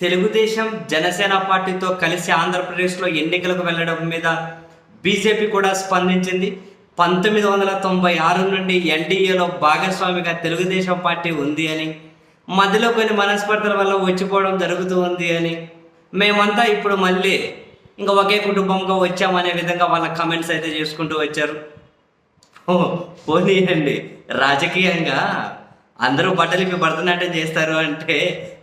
తెలుగుదేశం జనసేన పార్టీతో కలిసి ఆంధ్రప్రదేశ్లో ఎన్నికలకు వెళ్ళడం మీద బీజేపీ కూడా స్పందించింది. పంతొమ్మిది వందల తొంభై ఆరు నుండి ఎన్డీఏలో భాగస్వామిగా తెలుగుదేశం పార్టీ ఉంది అని మధ్యలో కొన్ని మనస్పర్ధల వల్ల వచ్చిపోవడం జరుగుతూ ఉంది అని మేమంతా ఇప్పుడు మళ్ళీ ఇంకా ఒకే కుటుంబంగా వచ్చామనే విధంగా వాళ్ళ కమెంట్స్ అయితే చేసుకుంటూ వచ్చారు. ఓ పోనీయండి. రాజకీయంగా అందరూ బట్టలకి భరతనాట్యం చేస్తారు అంటే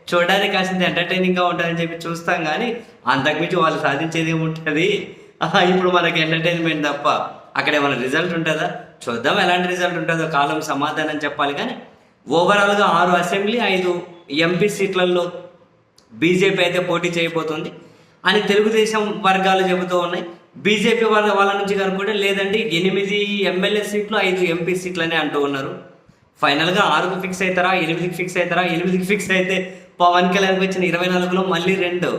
చూడడానికి కాసింది ఎంటర్టైనింగ్గా ఉంటుందని చెప్పి చూస్తాం కానీ అంతకుమించి వాళ్ళు సాధించేది ఏముంటుంది? ఇప్పుడు మనకి ఎంటర్టైన్మెంట్ తప్ప అక్కడ ఏమైనా రిజల్ట్ ఉంటుందా? చూద్దాం ఎలాంటి రిజల్ట్ ఉంటుందో కాలం సమాధానం చెప్పాలి కానీ ఓవరాల్గా ఆరు అసెంబ్లీ ఐదు ఎంపీ సీట్లలో బీజేపీ అయితే పోటీ చేయబోతుంది. అని తెలుగుదేశం వర్గాలు చెబుతూ ఉన్నాయి. బీజేపీ వాళ్ళ వాళ్ళ నుంచి కనుక్కుంటే లేదంటే ఎనిమిది ఎమ్మెల్యే సీట్లు ఐదు ఎంపీ సీట్లు అని అంటూ ఉన్నారు. ఫైనల్గా ఆరుకు ఫిక్స్ అవుతారా ఎనిమిదికి ఫిక్స్ అవుతారా ఎనిమిదికి ఫిక్స్ అయితే పవన్ కళ్యాణ్కి వచ్చిన ఇరవై నాలుగులో మళ్ళీ రెండు.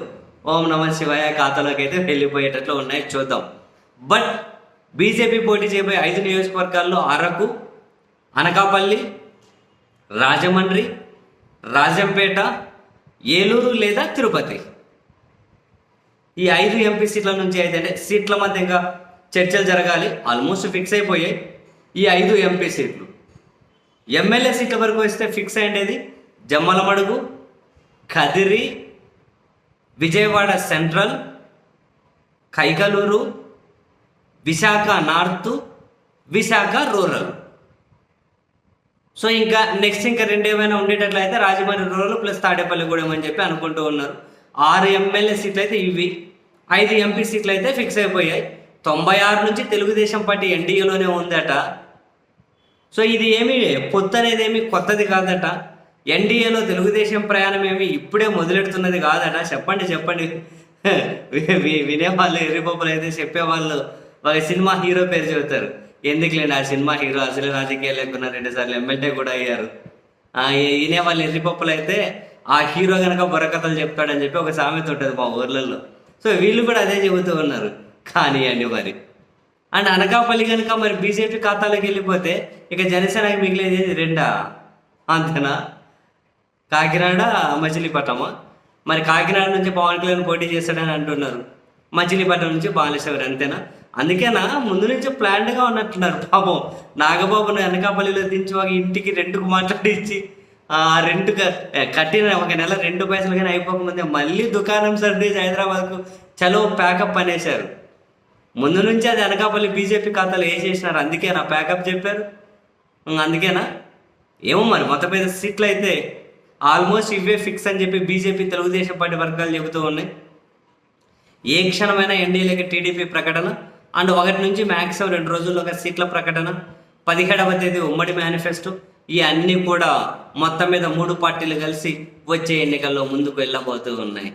ఓం నమ శివాయ ఖాతాలోకి అయితే వెళ్ళిపోయేటట్లు ఉన్నాయి. చూద్దాం. బట్ బీజేపీ పోటీ చేయబోయే ఐదు నియోజకవర్గాల్లో అరకు అనకాపల్లి రాజమండ్రి రాజంపేట ఏలూరు లేదా తిరుపతి. ఈ ఐదు ఎంపీ సీట్ల నుంచి అయితే అంటే సీట్ల మధ్య ఇంకా చర్చలు జరగాలి. ఆల్మోస్ట్ ఫిక్స్ అయిపోయాయి ఈ ఐదు ఎంపీ సీట్లు. ఎమ్మెల్యే సీట్ల వరకు వస్తే ఫిక్స్ అయ్యేది Jammalamadugu Kadiri Vijayawada central Kaikaluru Visakha north Visakha rural. So ఇంకా నెక్స్ట్ ఇంకా రెండు ఏమైనా ఉండేటట్లయితే రాజమండ్రి రూరల్ ప్లస్ తాడేపల్లిగూడెం అని చెప్పి అనుకుంటూ ఉన్నారు. ఆరు ఎమ్మెల్యే సీట్లు అయితే ఇవి. ఐదు ఎంపీ సీట్లు అయితే ఫిక్స్ అయిపోయాయి. తొంభై ఆరు నుంచి తెలుగుదేశం పార్టీ ఎన్డీఏలోనే ఉందట. సో ఇది ఏమి పొత్తు అనేది ఏమి కొత్తది కాదట. ఎన్డీఏలో తెలుగుదేశం ప్రయాణం ఏమి ఇప్పుడే మొదలెడుతున్నది కాదట? చెప్పండి చెప్పండి. వి- వినేవాళ్ళు ఎర్రిపప్పులు అయితే చెప్పేవాళ్ళు. ఒక సినిమా హీరో పేరు చెబుతారు. ఎందుకులేండి ఆ సినిమా హీరో? అసలు రాజకీయాలు లేకున్నా రెండు సార్లు ఎమ్మెల్యే కూడా అయ్యారు. ఆ, ఈ- ఎర్రిపప్పులు అయితే ఆ హీరో కనుక బుర్రకథలు చెప్తాడని చెప్పి ఒక సామెత ఉంటుంది మా ఊర్లలో. సో వీళ్ళు కూడా అదే చెబుతూ ఉన్నారు. కానీ అండి మరి. అండ్ అనకాపల్లి కనుక మరి బీజేపీ ఖాతాలోకి వెళ్ళిపోతే ఇక జనసేనకి మిగిలేది రెండా? అంతేనా? కాకినాడ మచిలీపట్నమా? మరి కాకినాడ నుంచి పవన్ కళ్యాణ్ పోటీ చేశాడని అంటున్నారు. మచిలీపట్నం నుంచి బాలేశ్వర్ అంతేనా? అందుకేనా ముందు నుంచి ప్లాన్డ్గా ఉన్నట్టున్నారు. పాపం నాగబాబును వెనకాపల్లిలో దించి ఒక ఇంటికి రెండుకు మాట్లాడించి ఆ రెంట్ కట్టిన ఒక నెల రెండు పైసలు కానీ అయిపోకముందే మళ్ళీ దుకాణం సర్దేసి హైదరాబాద్కు చలో ప్యాకప్ అనేశారు. ముందు నుంచి అది అనకాపల్లి బీజేపీ ఖాతాలు వేసేసినారు. అందుకేనా ప్యాకప్ చెప్పారు? అందుకేనా? ఏమో మరి మొత్తం మీద సీట్లు అయితే ఆల్మోస్ట్ ఇవే ఫిక్స్ అని చెప్పి బీజేపీ తెలుగుదేశం పార్టీ వర్గాలు చెబుతూ ఉన్నాయి. ఏ క్షణమైనా ఎన్డీఏలకి టీడీపీ ప్రకటన అండ్ ఒకటి నుంచి మ్యాక్సిమం రెండు రోజుల్లో ఒక సీట్ల ప్రకటన పదిహేడవ తేదీ ఉమ్మడి మేనిఫెస్టో ఈ అన్నీ కూడా మొత్తం మీద మూడు పార్టీలు కలిసి వచ్చే ఎన్నికల్లో ముందుకు వెళ్ళబోతూ ఉన్నాయి.